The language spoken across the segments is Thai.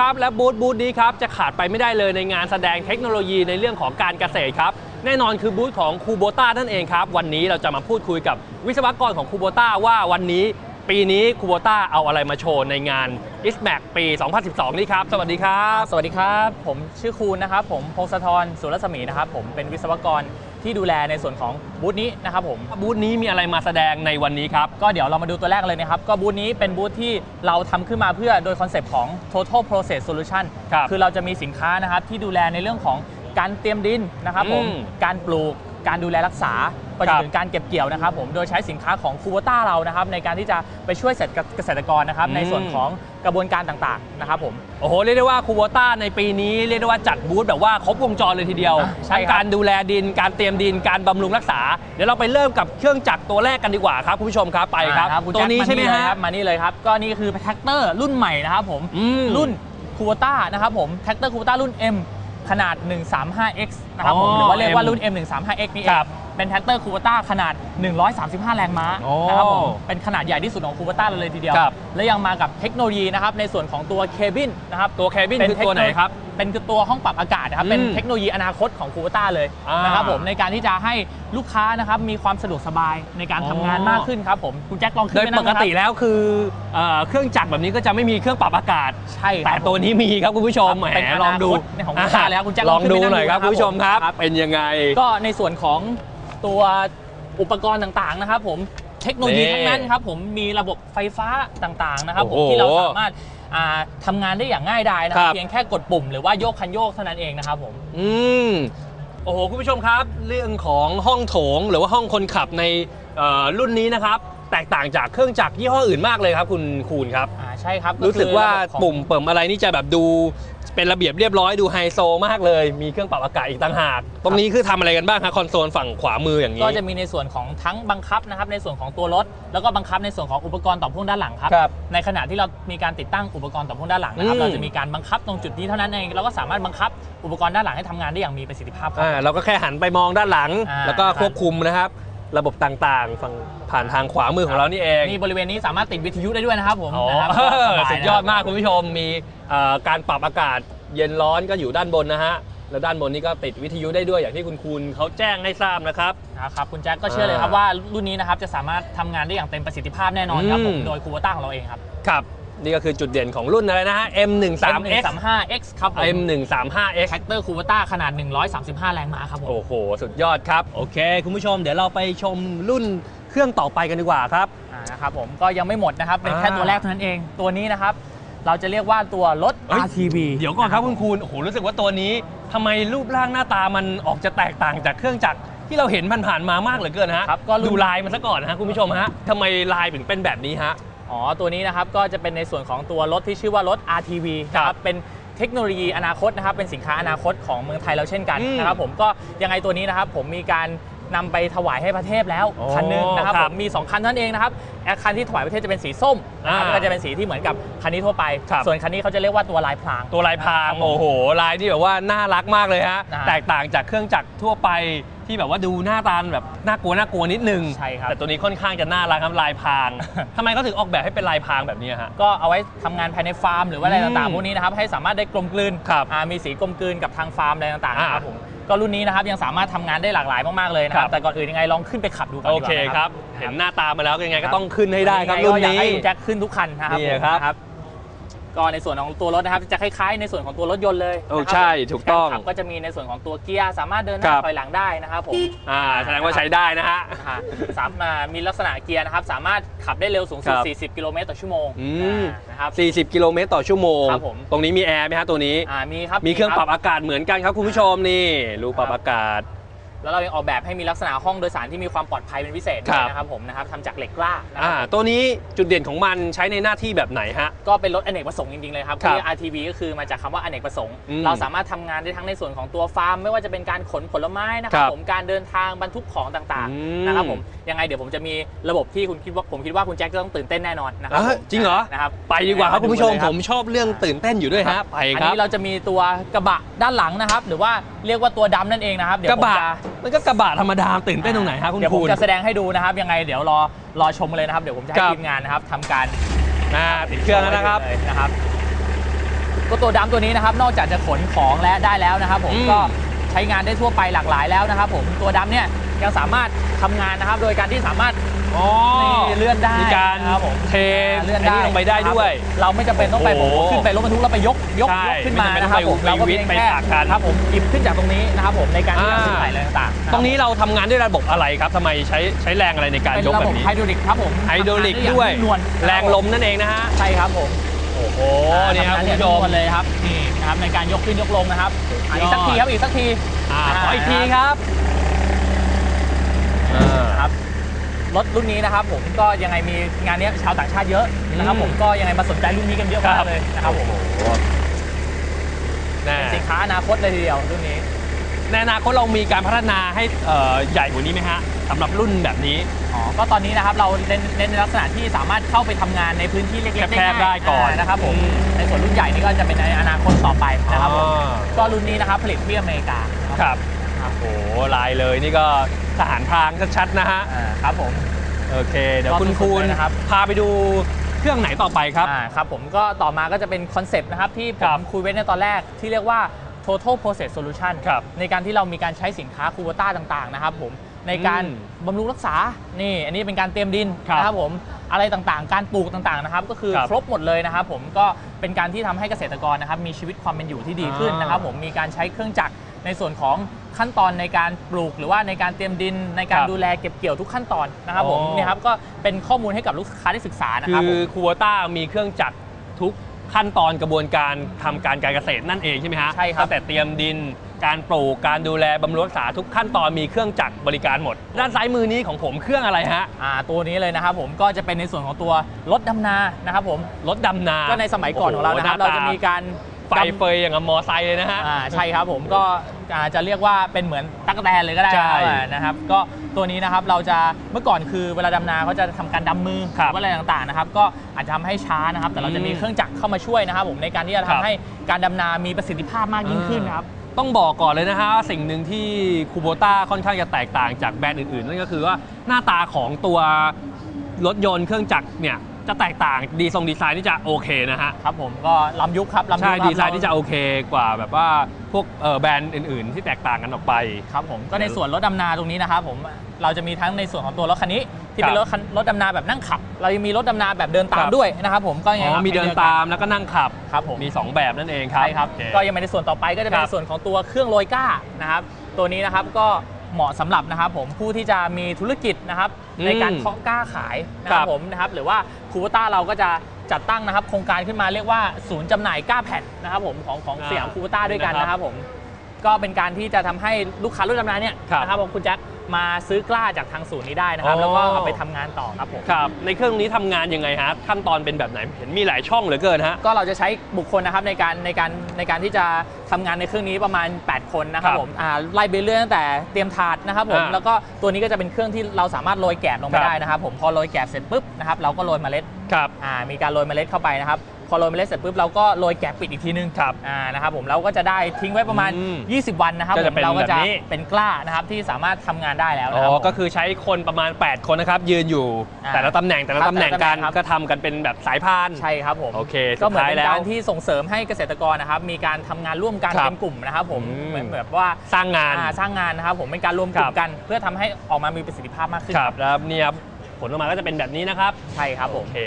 ครับและบูธบูธนี้ครับจะขาดไปไม่ได้เลยในงานแสดงเทคโนโลยีในเรื่องของการเกษตรครับ แน่นอนคือบูธของคูโบต้านั่นเองครับ วันนี้เราจะมาพูดคุยกับวิศวกรของคูโบต้าว่าวันนี้ปีนี้คูโบต้าเอาอะไรมาโชว์ในงาน i s m a c ปี 2012 นี้ครับ สวัสดีครับ สวัสดีครับ ผมชื่อคูณนะครับ ผมพงศธรสุรศมีนะครับ ผมเป็นวิศวกร ที่ดูแลในส่วนของบูธนี้นะครับผม บูธนี้มีอะไรมาแสดงในวันนี้ครับ ก็เดี๋ยวเรามาดูตัวแรกเลยนะครับ ก็บูธนี้เป็นบูธที่เราทำขึ้นมาเพื่อโดยคอนเซปต์ของ total process solution ครับคือเราจะมีสินค้านะครับที่ดูแลในเรื่องของการเตรียมดินนะครับผมอืมการปลูก การดูแลรักษา ไปจครันบถึงการเก็บเกี่ยวนะครับผมโดยใช้สินค้าของคูโบต้าเรานะครับในการที่จะไปช่วยเกษตรกรนะครับในส่วนของกระบวนการต่างๆนะครับผมโอ้โหเรียกได้ว่าคูโบต้าในปีนี้เรียกได้ว่าจัดบูธแบบว่าครบวงจรเลยทีเดียวอะใช่ทั้งครับการดูแลดิน การเตรียมดินการบำรุงรักษา เดี๋ยวเราไปเริ่มกับเครื่องจักรตัวแรกกันดีกว่าครับคุณผู้ชมครับไปครับอ่าคุณตัวแจ็คนี้ใช่ไหมาเลยฮะครับมานี่เลยครับก็นี่คือแท็กเตอร์รุ่นใหม่นะครับผมอืมรุ่นคูโบต้านะครับผมแท็กเตอร์คูโบต้ารุ่น M ขนาด 135X นะครับผมอ๋อหรือว่าเรียกว่า M รุ่น M135X นี่เอครังบ เป็นแท็กเตอร์คูโบต้าขนาด 135 แรงม้าโอ้นะครับผมเป็นขนาดใหญ่ที่สุดของคูโบต้าเลยทีเดียว ครับ และยังมากับเทคโนโลยีนะครับในส่วนของตัวเคบินนะครับ ตัวแคบินคือตัวไหนครับ เป็นคือตัวห้องปรับอากาศนะครับเป็นอืมเทคโนโลยีอนาคตของคูโบต้าเลยอ่านนะครับผมในการที่จะให้ลูกค้านะครับมีความสะดวกสบายในการทำงานอ๋อ มากขึ้นครับผมคุณแจ็คลองขึ้นโดยไปนั่ปงกนะครับติแล้วคือเอ่อเครื่องจักรแบบนี้ก็จะไม่มีเครื่องปรับอากาศ ใช่คแต่รับตัวนี้มีครับคุณผู้ชมครับแหมเป็นอนาคตลองดูในของคุณตาแล้วคุณแจ็คลองดูลองขึ้นไปนั่งหน่อยครับดูคุณผู้ชมครับครับ เป็นยังไง ก็ในส่วนของ ตัวอุปกรณ์ต่างๆนะครับผมเทคโนโลยีนี่ทั้งนั้นครับผมมีระบบไฟฟ้าต่างๆนะครับผมโอ้โหที่เราสามารถอ่าทำงานได้อย่างง่ายดายนะคครัรับบเพียงแค่กดปุ่มหรือว่าโยกคันโยกเท่านั้นเองนะครับผมอืมโอ้โหคุณผู้ชมครับ เรื่องของห้องโถงหรือว่าห้องคนขับในเอ่อรุ่นนี้นะครับแตกต่างจากเครื่องจักรยี่ห้ออื่นมากเลยครับ คุณคูณครับอ่าใช่ครับรู้สึกว่าคือระบบของปุ่มเปิมอะไรนี่จะแบบดู เป็นระเบียบเรียบร้อยดูไฮโซมากเลย มีเครื่องปรับอากาศอีกต่างหาก ตรงนี้คือทำอะไรกันบ้างครับคอนโซลฝั่งขวามืออย่างนี้ ก็จะมีในส่วนของทั้งบังคับนะครับในส่วนของตัวรถ แล้วก็บังคับในส่วนของอุปกรณ์ต่อพ่วงด้านหลังครับ ครับ ในขณะที่เรามีการติดตั้งอุปกรณ์ต่อพ่วงด้านหลังนะครับอืม เราจะมีการบังคับตรงจุดนี้เท่านั้นเองเราก็สามารถบังคับอุปกรณ์ด้านหลังให้ทำงานได้อย่างมีประสิทธิภาพครับ อ่าเราก็แค่หันไปมองด้านหลัง อ่า แล้วก็ควบคุมนะครับ ระบบต่างๆฝั่งผ่านทางขวามือของเรานี่เองนี่บริเวณนี้สามารถติดวิทยุได้ด้วยนะครับผมอ๋อนะครับสบายสุดยอดมากคุณผู้ชมมีเอ่อ การปรับอากาศเย็นร้อนก็อยู่ด้านบนนะฮะ แล้วด้านบนนี้ก็ติดวิทยุได้ด้วยอย่างที่คุณคูณเขาแจ้งให้ทราบนะครับ นะครับคุณแจ็คก็เชื่อเลยครับว่ารุ่นนี้นะครับจะสามารถททำงานได้อย่างเต็มประสิทธิภาพแน่นอนครับผมอืม โดยคูโบต้าของเราเองครับ ครับ นี่ก็คือจุดเด่นของรุ่นอะไรนะฮะ M13X M135X ครับผม M135X แท็กเตอร์คูโบต้าขนาด 135 แรงม้าครับผม โอ้โห สุดยอดครับ โอเค คุณผู้ชมเดี๋ยวเราไปชมรุ่นเครื่องต่อไปกันดีกว่าครับ อ่านะครับผมก็ยังไม่หมดนะครับ เป็นแค่อ่าตัวแรกเท่านั้นเองตัวนี้นะครับ เราจะเรียกว่าตัวรถเฮ้ย RTV เดี๋ยวก่อนครับคุณคูณโอ้โหรู้สึกว่าตัวนี้ทำไมรูปร่างหน้าตามันออกจะแตกต่างจากเครื่องจักรที่เราเห็นผ่านๆมามากเหลือเกินฮะครับก็รุ่น ดูลายมันซะก่อนนะฮะคุณผู้ชมฮะทำไมลายถึงเป็นแบบนี้ฮะ อ๋อ ตัวนี้นะครับ ก็จะเป็นในส่วนของตัวรถที่ชื่อว่ารถ RTV ครับนะเป็นเทคโนโลยีอนาคตนะครับ เป็นสินค้าอนาคตของเมืองไทยเราเช่นกันอืมนะครับผม ก็ยังไงตัวนี้นะครับ ผมมีการ นำไปถวายให้ประเทศแล้วโอ้คันหนึงนะครับคผรับมมี 2 คันเท่านั้นเองนะครับแอร์คันที่ถวายประเทศจะเป็นสีส้มนะครับอ่าก็จะเป็นสีที่เหมือนกับคันนี้ทั่วไป ครับ ส่วนคันนี้เขาจะเรียกว่าตัวลายพราง ตัวลายพรางโอ้โหลายที่แบบว่าน่ารักมากเลยฮะอ่าแตกต่างจากเครื่องจักรทั่วไปที่แบบว่าดูหน้าตาแบบน่ากลัวน่ากลัวนิดนึงใช่ครับ แต่ตัวนี้ค่อนข้างจะน่ารักครับลายพราง ทำไมเขาถึงออกแบบให้เป็นลายพรางแบบนี้ฮะ ก็เอาไว้ทำงานภายในฟาร์มหรือว่าอะไรอืมต่างๆพวกนี้นะครับให้สามารถได้กลมกลืนครับอ่ามีสีกลมกลืนกับทางฟาร์มอะไรต่างๆอ่านะครับผม ก็รุ่นนี้นะครับยังสามารถทำงานได้หลากหลายมากๆเลยนะคครัรับบแต่ก่อนอื่นยังไงลองขึ้นไปขับดูก่อนโอดีกว่าเคนะครับ เห็นหน้าตามาแล้วยังไงก็ต้องขึ้นให้ได้ครับยังรุ่นไงก็อยากนี้ให้คุณแจ็คขึ้นทุกคันนะครับนี่ผมครับนะครับ ก็ในส่วนของตัวรถนะครับจะคล้ายๆในส่วนของตัวรถยนต์เลยโอ้นะครับใช่ถูกต้องารขับก็จะมีในส่วนของตัวเกียร์สามารถเดินหคน้ารับถอยหลังได้นะครับผมอ่าแสดงว่าใช้ได้นะฮะอ่าสามอ่ามีลักษณะเกียร์นะครับสามารถขับได้เร็วสูงสุดครับ40 กิโลเมตรต่อชั่วโมงอืมอ่านะครับ40 กิโลเมตรต่อชั่วโมงครับผมตรงนี้มีแอร์ไหมฮะตัวนี้อ่ามีครับมีเครื่องปรับคอากาศเหมือนกันครับคุณผู้ชมนี่รูปรับอากาศ แล้วเรายังออกแบบให้มีลักษณะห้องโดยสารที่มีความปลอดภัยเป็นพิเศษด้ครัวยบนะครับผมนะครับทำจากเหล็กกล้านะคอ่ารับตัวนี้จุดเด่นของมันใช้ในหน้าที่แบบไหนฮะ ก็เป็นรถอเนกประสงค์จริงๆเลยครับครับที่ RTV ก็คือมาจากคำว่าอเนกประสงค์ อืมเราสามารถทำงานได้ทั้งในส่วนของตัวฟาร์ม ไม่ว่าจะเป็นการขนผลไม้นะคครัรับบผมการเดินทางบรรทุกของต่างอืมๆนะครับผมยังไงเดี๋ยวผมจะมีระบบที่คุณคิดว่าผมคิดว่าคุณแจ็คจะต้องตื่นเต้นแน่นอนนะครัอะผมจริงเหรอ นะครับไปดีกว่าครับคุณผู้ชมดูเลยผมชอบเรื่องตื่นเต้นอยู่ด้วยฮะไปอันครับ นี้เราจะมีตัวกระบะด้านหลังนะครับ หรือว่าเรียกว่าตัวดำนั่นเองนะครับเดี๋ยกวระผมบะจะ มันก็กระบะธรรมดาตื่นเต้นตรงไหนฮะคุณเดี๋ยวผคูมณจะแสดงให้ดูนะครับ ยังไงเดี๋ยวรอรอชมเลยนะครับ เดี๋ยวผมจะให้ครับ ทีมงานนะครับทำการอ่าติดเครื่องแล้วนะครับ เลยนะครับ ก็ตัวดำตัวนี้นะครับ นอกจากจะขนของและได้แล้วนะครับ ผมอืมก็ใช้งานได้ทั่วไปหลากหลายแล้วนะครับผมตัวดำเนี่ยยังสามารถทำงานนะครับ โดยการที่สามารถอ๋อนี่เลื่อนได้มีการนะครับผม เทเลื่อนไอ้ได้นี่ลงไปได้ด้วย ครับเราไม่จำเป็นต้องไปโอ้ผมโหขึ้นไปรถบรรทุกแล้วไปยกยกใช่ยกขึ้นมาไม่จำเป็นนะครับต้องไปผมเราก็ไปวิเพียงไปแค่ตักกันครับผมหยิบขึ้นจากตรงนี้นะครับผมในการที่จะอ่าขึ้นไหลอะไรต่างๆะคบตรงนี้เราทำงานด้วยระบบอะไรครับทำไมใช้ใช้แรงอะไรในการเป็นยกระแบบบนี้ไฮดรอลิกครับผมไฮดรอลิกทำงานด้วยอางนุ่มนวลแรงลมนั่นเองนะฮะ ใช่ครับผม โอ้โหอ่านี่ครับทำคุณงานผู้ชนุ่มมนวลเลยครับนี่นะครับในการยกขึ้นยกลงนะครับอะอีกสักยอดทีครับอีกสักทีอ่าอ่าขออีกทีครับอ่านะครับรถรุ่นนี้นะครับผมก็ยังไงมีงานเนี้ยชาวต่างชาติเยอะนะครับอืมผมก็ยังไงมาสนใจรุ่นนี้กันเยอะครัมากบเลยนะครับผมแน่เป็นสินค้าอนาคตเลยทีเดียวรุ่นนี้ ในอนาคตเรามีการพัฒนาให้เอ่อใหญ่กว่านี้ไหมฮะสำหรับรุ่นแบบนี้ อ๋อ ก็ตอนนี้นะครับเราเน้นเน้นในลักษณะที่สามารถเข้าไปทำงานในพื้นที่เล็กๆแคบๆง่ายๆได้ก่อนานะครับผมอืมในส่วนรุ่นใหญ่นี่ก็จะเป็นในอนาคตต่อไปนะครับผมอ๋อก็รุ่นนี้นะครับผลิตที่อเมริกานะคครับรับโอ้โหลายเลยนี่ก็ทหารพรางชัดๆนะฮะอ่าครับผมโอเค เดี๋ยวก็คุณสุดๆคูณเลยนะครับพาไปดูเครื่องไหนต่อไปครับอ่าครับผมก็ต่อมาก็จะเป็นคอนเซปต์นะครับที่ผครัมบคุยไว้ในตอนแรกที่เรียกว่า total process solution ครับในการที่เรามีการใช้สินค้าคูเวต้าต่างๆนะครับผมในการอืมบำรุงรักษา นี่ อันนี้เป็นการเตรียมดินครับนะครับผม อะไรต่างๆ การปลูกต่างๆนะครับ ก็คือครับครบหมดเลยนะครับผม ก็เป็นการที่ทำให้เกษตรกรนะครับมีชีวิตความเป็นอยู่ที่ดีขึ้นอ่านนะครับผม มีการใช้เครื่องจักรในส่วนของขั้นตอนในการปลูกหรือว่าในการเตรียมดินในการครับดูแลเก็บเกี่ยวทุกขั้นตอนนะครับผมอ๋อเนี่ยครับก็เป็นข้อมูลให้กับลูกค้าได้ศึกษานะครับคืผอมคูวต้ามีเครื่องจักรทุก ขั้นตอนกระบวนการทำการการเกษตรนั่นเองใช่ไหมฮะใช่ครับ ตั้งแต่เตรียมดินการปลูกการดูแลบำรุงรักษาทุกขั้นตอนมีเครื่องจักรบริการหมด ด้านซ้ายมือนี้ของผมเครื่องอะไรฮะอ่าตัวนี้เลยนะครับผมก็จะเป็นในส่วนของตัวรถดำนานะครับผม รถดำนาก็ในสมัยก่อนของเรานะครับโโหหเราจะมีการ ไฟเฟยอย่างกับมอไซค์เลยนะฮะ อ่าใช่ครับผมก็อาจจะเรียกว่าเป็นเหมือนตั๊กแตนเลยก็ได้ใช่นะครับก็ตัวนี้นะครับเราจะเมื่อก่อนคือเวลาดำนาเขาจะทำการดำมือครับหรือว่าอะไรต่างๆนะครับก็อาจจะทำให้ช้านะครับ แต่เราจะมีอืมเครื่องจักรเข้ามาช่วยนะครับ ผมในการที่จะครัทำบให้การดำนามีประสิทธิภาพมากยิ่งขึ้นนะครับ ต้องบอกก่อนเลยนะฮะว่าสิ่งหนึ่งที่คูโบต้าค่อนข้างจะแตกต่างจากแบรนด์อื่นๆ นั่นก็คือว่าหน้าตาของตัวรถยนต์เครื่องจักรเนี่ย จะแตกต่างดีทรงดีไซน์นี่จะโอเคนะฮะ ครับผมก็ล้ำยุคครับล้ำยุคใช่ครับดีไซน์ที่จะโอเคกว่าแบบว่าพวกเอ่อแบรนด์อื่น ๆ ที่แตกต่างกันออกไป ครับผมก็ในส่วนรถดำนาตรงนี้นะครับผมเราจะมีทั้งในส่วนของตัวรถคันนี้ ที่เป็นครรับถคันรถดำนาแบบนั่งขับ เรายังมีรถดำนาแบบเดินตาคมรับ ด้วยนะครับผมก็ยังไงอ๋คอรับมีเดินให้ลือกตามแล้วก็นั่งขับ ครับผมมี 2 แบบนั่นเองครับใช่ครับโอเก็ยังไม่ในส่วนต่อไปก็จะเป็นครับในส่วนของตัวเครื่องโรยก้านะครับตัวนี้นะครับก็ เหมาะสำหรับนะครับผมผู้ที่จะมีธุรกิจนะครับอืมในการเพาะกล้าขายนะคครัรับบผมนะครับหรือว่าคูวต้าเราก็จะจัดตั้งนะครับโครงการขึ้นมาเรียกว่าศูนย์จำหน่ายกล้าแผ่นนะครับผมของของอ่าสยามคูวต้าด้วยกันนะครับนะครับผมก็เป็นการที่จะทำให้ลูกค้ารุ่นดำนาเนี่ยครับนะครับผมคุณแจ็ค มาซื้อกล้าจากทางศูนย์นี้ได้นะครับอ๋อแล้วก็เอาไปทำงานต่อครับผม ครับ ในเครื่องนี้ทำงานยังไงฮะ ขั้นตอนเป็นแบบไหน เห็นมีหลายช่องเหลือเกินฮะ ก็เราจะใช้บุคคลนะครับในการในการในการที่จะทำงานในเครื่องนี้ประมาณ 8 คนนะครับครับผมอ่าไล่ไปเรื่อยตั้งแต่เตรียมถาดนะครับผม อ่าแล้วก็ตัวนี้ก็จะเป็นเครื่องที่เราสามารถโรยแกบลงไปครับ ได้นะครับผม พอโรยแกบเสร็จปุ๊บนะครับเราก็โรยเมล็ด ครับ อ่ามีการโรยเมล็ดเข้าไปนะครับพ อโรยเมล็ดเสร็จปุ๊บเราก็โรยแกบปิดอีกทีนึงครับอ่านะครับผมเราก็จะได้ทิ้งไว้ประมาณ อืม20 วันนะครับก็ผจะมเป็นเราก็จะแบบนี้ เป็นกล้านะครับที่สามารถทำงานได้แล้วอ๋นะครับอผม ก็คือใช้คนประมาณ 8 คนนะครับ ยืนอยู่อ่าแต่ละตำแหน่งแต่ละครับตำแหน่งแต่ละกันตำแหน่งครับ ก็ทำกันเป็นแบบสายพาน ใช่ครับผมโอเคก็เหมือนสุดท้ายเป็นแล้วการที่ส่งเสริมให้เกษตรกรนะครับมีการทำงานร่วมกันครับเป็นกลุ่มนะครับผมอืม เหมือนแบบว่าสร้างงาน อ่าสร้างงานนะครับผมเป็นการรวมกลุ่ครัมบกัน เพื่อทำให้ออกมามีประสิทธิภาพมากขึ้นครับแล้วเนี่ยครับผลออกมาก็จะเป็นแบบนี้นะครับ ใช่ครับผโอมเค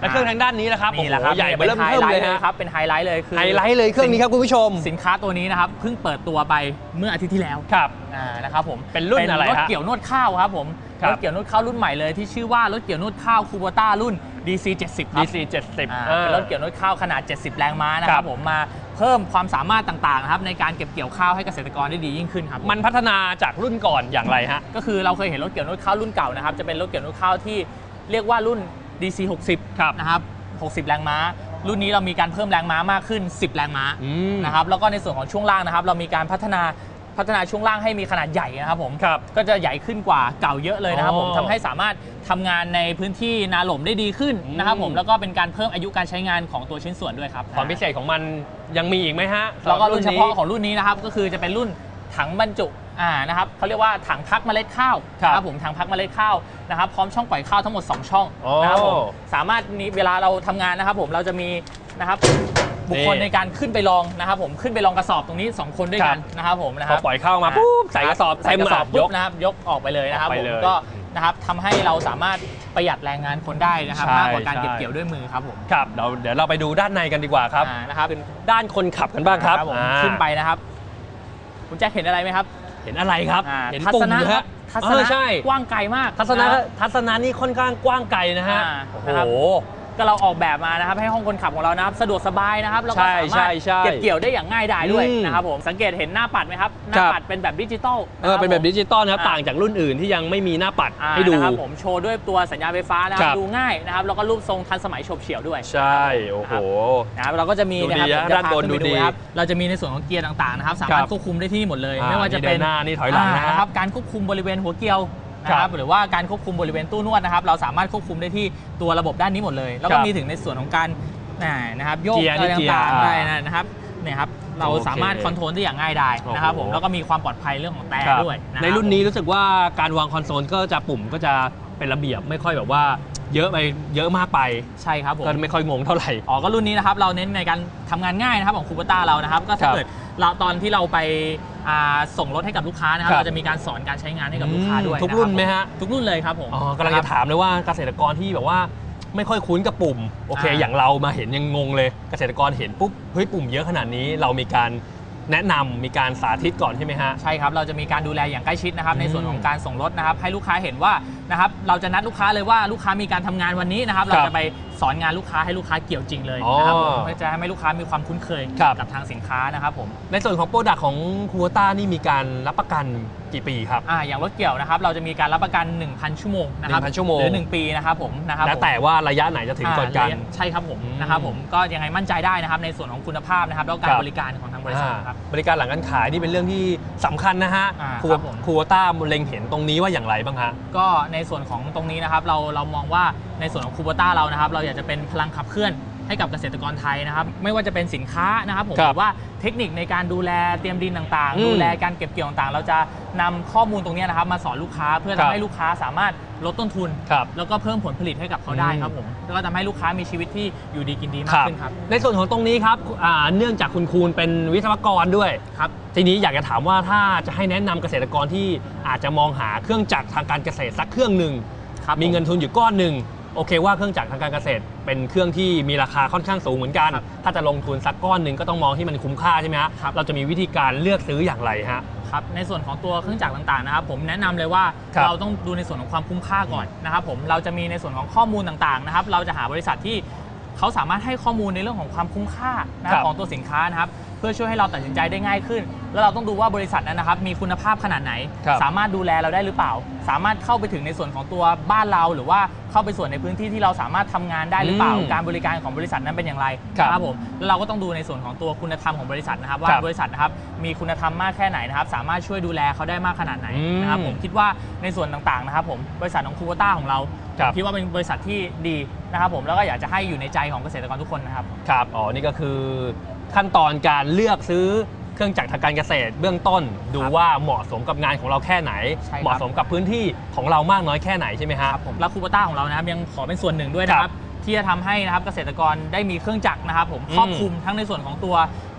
แล้วเครื่องทางด้านนี้นะครับนี่แหละครับโอ้โหใหญ่นี่เบอร์เริ่มไฮเทิมไลเลยท์เลยฮะครับเป็นไฮไลท์เลยคือไฮไลท์เลยเครื่องนี้ครับคุณผู้ชมสินค้าตัวนี้นะครับเพิ่งเปิดตัวไปเมื่ออาทิตย์ที่แล้วครับ อ่านะครับผมเป็นรุ่นอะไรรถฮะเกี่ยวนวดข้าวครับผมครับ รถเกี่ยวนวดข้าวรุ่นใหม่เลยที่ชื่อว่ารถเกี่ยวนวดข้าวคูโบต้ารุ่น DC 70ครับ DC 70อ่าอ่าเป็นรถเกี่ยวนวดข้าวขนาด 70 แรงม้านะคครัรับบ ผมมาเพิ่มความสามารถต่างๆนะครับในการเก็บเกี่ยวข้าวให้เกษตรกรได้ดียิ่งขึ้นครับมันพัฒนาจากรุ่นก่อนอย่างไรฮะ ก็คือเราเคยเห็นรถเกี่ยวนวดข้าวรุ่นเก่านะครับจะเป็นรถเกี่ยวนวดข้าวที่เรียกว่ารุ่น DC 60ครับ นะครับ 60 แรงม้า รุ่นนี้เรามีการเพิ่มแรงม้ามากขึ้น 10 แรงม้าอืม นะครับ แล้วก็ในส่วนของช่วงล่างนะครับ เรามีการพัฒนาพัฒนาช่วงล่างให้มีขนาดใหญ่นะครับผม ครับ ก็จะใหญ่ขึ้นกว่าเก่าเยอะเลยนะครับผมอ๋อทำให้สามารถทำงานในพื้นที่นาหล่มได้ดีขึ้นนะครับผม อืม แล้วก็เป็นการเพิ่มอายุการใช้งานของตัวชิ้นส่วนด้วยครับความพิเศษของมันยังมีอีกไหมฮะแล้วก็รุ่นเฉสำหพาะของรุ่นนี้นะครับ ก็คือจะเป็นรุ่นถังบรรจุ อ่านะครับเขาเรียกว่าถังพักเมล็ดข้าวครับนะครับผมถังพักเมล็ดข้าวนะครับพร้อมช่องปล่อยข้าวทั้งหมด 2 ช่องโอ้นะครับผมสามารถนี้เวลาเราทำงานนะครับผมเราจะมีนะครับบุคคลในการขึ้นไปลองนะครับผมขึ้นไปลองกระสอบตรงนี้ 2 คนด้วยกันนะครับผมนะคพอรับปล่อยเข้ามาปุ๊บใส่กระสอบใส่กระสอบยปุ๊กบนะครับยกออกไปเลยนะครับออกผไปมเลยก็นะครับทำให้เราสามารถประหยัดแรงงานคนได้นะครับใช่มากกว่าการใช่เก็บเกี่ยวด้วยมือครับผมครับเดี๋ยวเดี๋ยวเราไปดูด้านในกันดีกว่าครับอ่านะครับด้านคนขับกันบ้างครับผมอ่าขึ้นไปนะครับ คุณแจ็คเห็นอะไรไหมครับ เห็นอะไรครับ อ่าเห็นทัปุ่ศมนะนะครัฮะบทัศเออนะใช่กว้างไกลมากทัศนะครับทัศนะนี่ค่อนข้างกว้างไกลนะฮะอ่าโอ้นะครับโห ก็เราออกแบบมานะครับให้ห้องคนขับของเรานะครับสะดวกสบายนะครับแล้วก็ใช่สามารถใช่ใช่เก็บเกี่ยวได้อย่างง่ายดายด้วยอืมนะครับผมสังเกตเห็นหน้าปัดไหมครับหน้าครับ ปัดเป็นแบบดิจิตอลเออเป็นแบบดิจิตอลนะครับอ่า ต่างจากรุ่นอื่นที่ยังไม่มีหน้าปัดอ่าให้ดู นะครับผมโชว์ด้วยตัวสัญญาณไฟฟ้านะคครัรับบ ดูง่ายนะครับแล้วก็รูปทรงทันสมัยโฉบเฉี่ยวด้วย ใช่ โอ้โห นะครับเราก็จะมีดูนะครับดีผมฮะจะด้านพาบนขึ้นไปดูดูดีนะครับเราจะมีในส่วนของเกียร์ต่างๆนะครับสาครัมารถบควบคุมได้ที่นี่หมดเลย อ่าไม่ว่าจะนี่เป็นเดินหน้านี่ถอยหลังนะฮะาครับการควบคุมบริเวณหัวเกลียว นะคครัรับบหรือว่าการควบคุมบริเวณตู้นวดนะครับ เราสามารถควบคุมได้ที่ตัวระบบด้านนี้หมดเลย แล้วคก็รับมีถึงในส่วนของการอ่านะครับโยกเกียร์อะไรนี่เกียร์ต่างๆอ่าได้นะครับเนี่ยครับเราโอเคสามารถคอนโทรลได้อย่างง่ายดายนะครับผมโอ้โหแล้วก็มีความปลอดภัยเรื่องของแต่ครับด้วยะครับในรุ่นนี้รู้สึกว่าการวางคอนโซลก็จะปุ่มก็จะเป็นระเบียบไม่ค่อยแบบว่าเยอะไปเยอะมากไปใช่ครับผมก็ไม่ค่อยงงเท่าไหร่อ๋อก็รุ่นนี้นะครับเราเน้นในการทำงานง่ายนะครับของคูปต้าเรานะครับ ก็ถ้าครับเกิดเราตอนที่เราไปอ่า ส่งรถให้กับลูกค้านะครับครับ เราจะมีการสอนการใช้งานให้กับลูกค้าด้วยทุกรุ่นไหมฮะ ทุกรุ่นเลยครับผมอ๋อกำลังจะถามเลยว่าเกษตรกรที่แบบว่าไม่ค่อยคุ้นกับปุ่ม โอเค อ่า อย่างเรามาเห็นยังงงเลยเกษตรกรเห็นปุ๊บเฮ้ยปุ่มเยอะขนาดนี้เรามีการแนะนำมีการสาธิตก่อนใช่ไหมฮะ ใช่ครับ เราจะมีการดูแลอย่างใกล้ชิดนะครับอืมในส่วนของการส่งรถนะครับให้ลูกค้าเห็นว่านะครับเราจะนัดลูกค้าเลยว่าลูกค้ามีการทำงานวันนี้นะครับ เราครับจะไปสอนงานลูกค้าให้ลูกค้าเกี่ยวจริงเลยอ๋อนะครับผมเพื่อจะให้ลูกค้ามีความคุ้นเคยครับกับทางสินค้านะครับผมในส่วนของโปรดักของคูโบต้านี่มีการรับประกันกี่ปีครับอ่าอย่างรถเกี่ยวนะครับเราจะมีการรับประกัน 1,000 ชั่วโมงนะครับ1,000ชั่วโมงหรือ 1 ปีนะครับผมนะครับแล้วผมแต่ว่าระยะไหนจะถึงก่อนกันอ่าใช่ครับผมอืมนะครับผมก็ยังไงมั่นใจได้นะครับในส่วนของคุณภาพนะครับแล้วก็กาครรับบริการของทางบริษัทนะครับอ่าบริการหลังการขายนี่เป็นเรื่องที่สำคัญนะฮะอ่าคูครับผมคูโบต้าเล็งเห็นตรงนี้ว่าอย่างไรบ้างฮะก็ในส่วนของตรงนี้นะครับเราเรามองว่า ในส่วนของคูโบต้าเรานะครับเราอยากจะเป็นพลังขับเคลื่อนให้กับเกษตรกรไทยนะครับไม่ว่าจะเป็นสินค้านะครับผมครัหบรือว่าเทคนิคในการดูแลเตรียมดินต่างอืมๆ ดูแลการเก็บเกี่ยวต่างๆ เราจะนำข้อมูลตรงนี้นะครับมาสอนลูกค้าเพื่อครัทำบให้ลูกค้าสามารถลดต้นทุน ครับ แล้วก็เพิ่มผลผลิตให้กับเขาได้ครับผมแล้วก็ทำให้ลูกค้ามีชีวิตที่อยู่ดีกินดีมากขึ้นครับ ในส่วนของตรงนี้ครับอ่าเนื่องจากคุณคูณเป็นวิศวกรด้วย ครับ ทีนี้อยากจะถามว่าถ้าจะให้แนะนำเกษตรกรที่อาจจะมองหาเครื่องจักรทางการเกษตรสักเครื่องหนึ่ง ครับมีผเงินทุนอยู่ก้อนหนึ่ง โอเคว่าเครื่องจักรทางการเกษตร เป็นเครื่องที่มีราคาค่อนข้างสูงเหมือนกันครับถ้าจะลงทุนสักก้อนหนึ่งก็ต้องมองที่มันคุ้มค่าใช่ไหมฮะครับ เราจะมีวิธีการเลือกซื้ออย่างไรฮะ ครับในส่วนของตัวเครื่องจักรต่างๆนะครับผมแนะนำเลยว่าครับเราต้องดูในส่วนของความคุ้มค่าก่อนนะครับผมเราจะมีในส่วนของข้อมูลต่างๆนะครับเราจะหาบริษัทที่เขาสามารถให้ข้อมูลในเรื่องของความคุ้มค่านะคครัรับบของตัวสินค้านะครับเพื่อช่วยให้เราตัดสินใจได้ง่ายขึ้น แล้วเราต้องดูว่าบริษัทนั้นนะครับมีคุณภาพขนาดไหน ครับสามารถดูแลเราได้หรือเปล่า สามารถเข้าไปถึงในส่วนของตัวบ้านเราหรือว่าเข้าไปส่วนในพื้นที่ที่เราสามารถทำงานได้หรือเปล่า อืมการบริการของบริษัทนั้นเป็นอย่างไรครับนะครับผมแล้วเราก็ต้องดูในส่วนของตัวคุณธรรมของบริษัทนะครับ ว่าครับบริษัทนะครับมีคุณธรรมมากแค่ไหนนะครับสามารถช่วยดูแลเขาได้มากขนาดไหนอืมนะครับผมคิดว่าในส่วนต่างๆนะครับผมบริษัทของคูโบต้าของเราครับคิดว่าเป็นบริษัทที่ดีนะครับผมแล้วก็อยากจะให้อยู่ในใจของเกษตรกรทุกคนนะครับ ครับ อ๋อ นี่ก็คือ ขั้นตอนการเลือกซื้อเครื่องจักรทางการเกษตร เบื้องต้นดูครับว่าเหมาะสมกับงานของเราแค่ไหน ใช่ครับ เหมาะสมกับพื้นที่ของเรามากน้อยแค่ไหนใช่ไหมฮะ ครับผมแล้วคูโบต้าของเรานะครับยังขอเป็นส่วนหนึ่งด้วยนะคครัรับบที่จะทำให้นะครับเกษตรกรได้มีเครื่องจักรนะครับผมอืมครอบคลุมทั้งในส่วนของตัว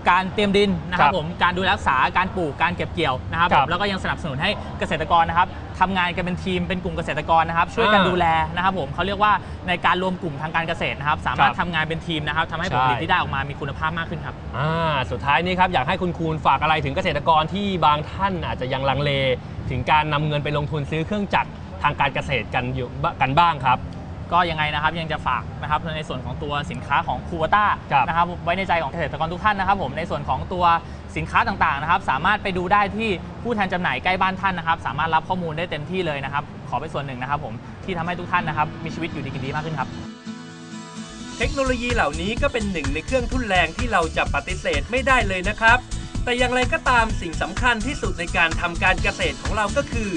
การเตรียมดินนะครัครับบผมการดูแลรักษาการปลูกการเก็บเกี่ยวนะครับคผรับมแล้วก็ยังสนับสนุนให้เกษตรกรนะครับทำงานกันเป็นทีมเป็นกลุ่มเกษตรกรนะครับ ช่วยกันอ่าดูแลนะครับผมเขาเรียกว่าในการรวมกลุ่มทางการเกษตรนะครับ สามารถครับทำงานเป็นทีมนะครับทำให้ผลผลิตใช่ที่ได้ออกมามีคุณภาพมากขึ้นครับอ่าสุดท้ายนี้ครับอยากให้คุณคูณฝากอะไรถึงเกษตรกรที่บางท่านอาจจะยังลังเล ถึงการนำเงินไปลงทุนซื้อเครื่องจักรทางการเกษตรกันอยู่กันบ้างครับ ก็ยังไงนะครับยังจะฝากนะครับในส่วนของตัวสินค้าของคูวต้าครับนะครับไว้ในใจของเกษตรกรทุกท่านนะครับผมในส่วนของตัวสินค้าต่างๆนะครับ สามารถไปดูได้ที่ผู้แทนจำหน่ายใกล้บ้านท่านนะครับ สามารถรับข้อมูลได้เต็มที่เลยนะครับ ขอเป็นส่วนหนึ่งนะครับผมที่ทำให้ทุกท่านนะครับมีชีวิตอยู่ดีกินดีมากขึ้นครับ เทคโนโลยีเหล่านี้ก็เป็นหนึ่งในเครื่องทุ่นแรงที่เราจะปฏิเสธไม่ได้เลยนะครับ แต่อย่างไรก็ตามสิ่งสำคัญที่สุดในการทำการเกษตรของเราก็คือ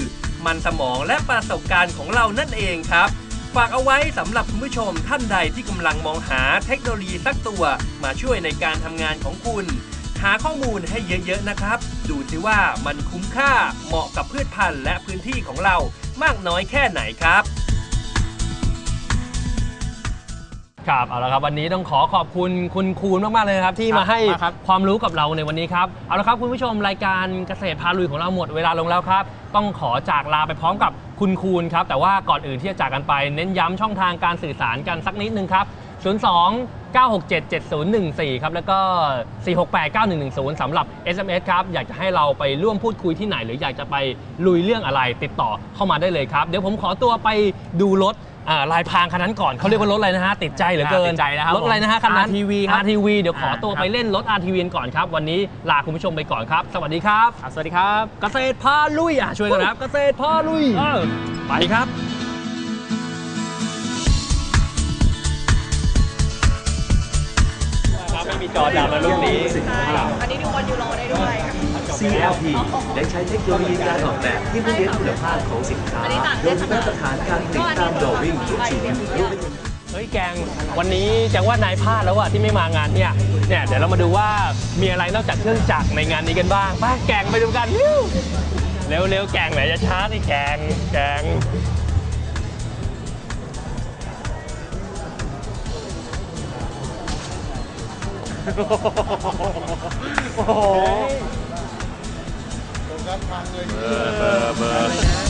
มันสมองและประสบการณ์ของเรานั่นเองครับ ฝากเอาไว้สำหรับคุณผู้ชมท่านใดที่กำลังมองหาเทคโนโลยีสักตัวมาช่วยในการทำงานของคุณ หาข้อมูลให้เยอะๆนะครับ ดูสิว่ามันคุ้มค่าเหมาะกับพืชพันธุ์และพื้นที่ของเรามากน้อยแค่ไหนครับ ครับเอาละครับวันนี้ต้องขอขอบคุณคุณคูณมากๆเลยนะครับที่มาให้มาครับ ความรู้กับเราในวันนี้ครับเอาละครับคุณผู้ชมรายการเกษตรพาลุยของเราหมดเวลาลงแล้วครับ ต้องขอจากลาไปพร้อมกับคุณคูณครับแต่ว่าก่อนอื่นที่จะจากกันไป เน้นย้ำช่องทางการสื่อสารกันสักนิดนึงครับ 02 967 7014 ครับแล้วก็ 468 9110สำหรับ SMS ครับอยากจะให้เราไปร่วมพูดคุยที่ไหน หรืออยากจะไปลุยเรื่องอะไรติดต่อเข้ามาได้เลยครับ เดี๋ยวผมขอตัวไปดูรถ อ่าลายพรางคันนั้นก่อนเขาเรียกว่ารถอะไรนะฮะติดใจเหลือเกินติดใจนะครับรถอะไรนะฮะคันนั้น RTV ครับ RTV เดี๋ยวขอตัวอ่าครับไปเล่นรถ RTV กันก่อนครับ วันนี้ลาคุณผู้ชมไปก่อนครับ สวัสดีครับอะสวัสดีครับเกษตรพาลุยอะช่วยกันนะครับเกษตรพาลุยไปครับครับไม่มีจอดำนะรุ่นนี้อันนี้ดูบอลยูโรได้ด้วย CLP ได้ใช้เทคโนโลยีการออกแบบที่ไม่เน้นคุณภาพของสินค้าอันนี้ต่างโดยมีมาตรฐานการผลิตตามโดวิ่งทุกชิ้นรวมไปถึงเฮ้ยแกงวันนี้แจงว่านายพลาดแล้วอะที่ไม่มางานเนี่ยเนี่ยเดี๋ยวเรามาดูว่ามีอะไรนอกจากเครื่องจักรในงานนี้กันบ้างไป้าแกงไปดูกันเร็วเร็วๆแกงไหนจะช้านี่แกงแกงโฟ กัสพังเลย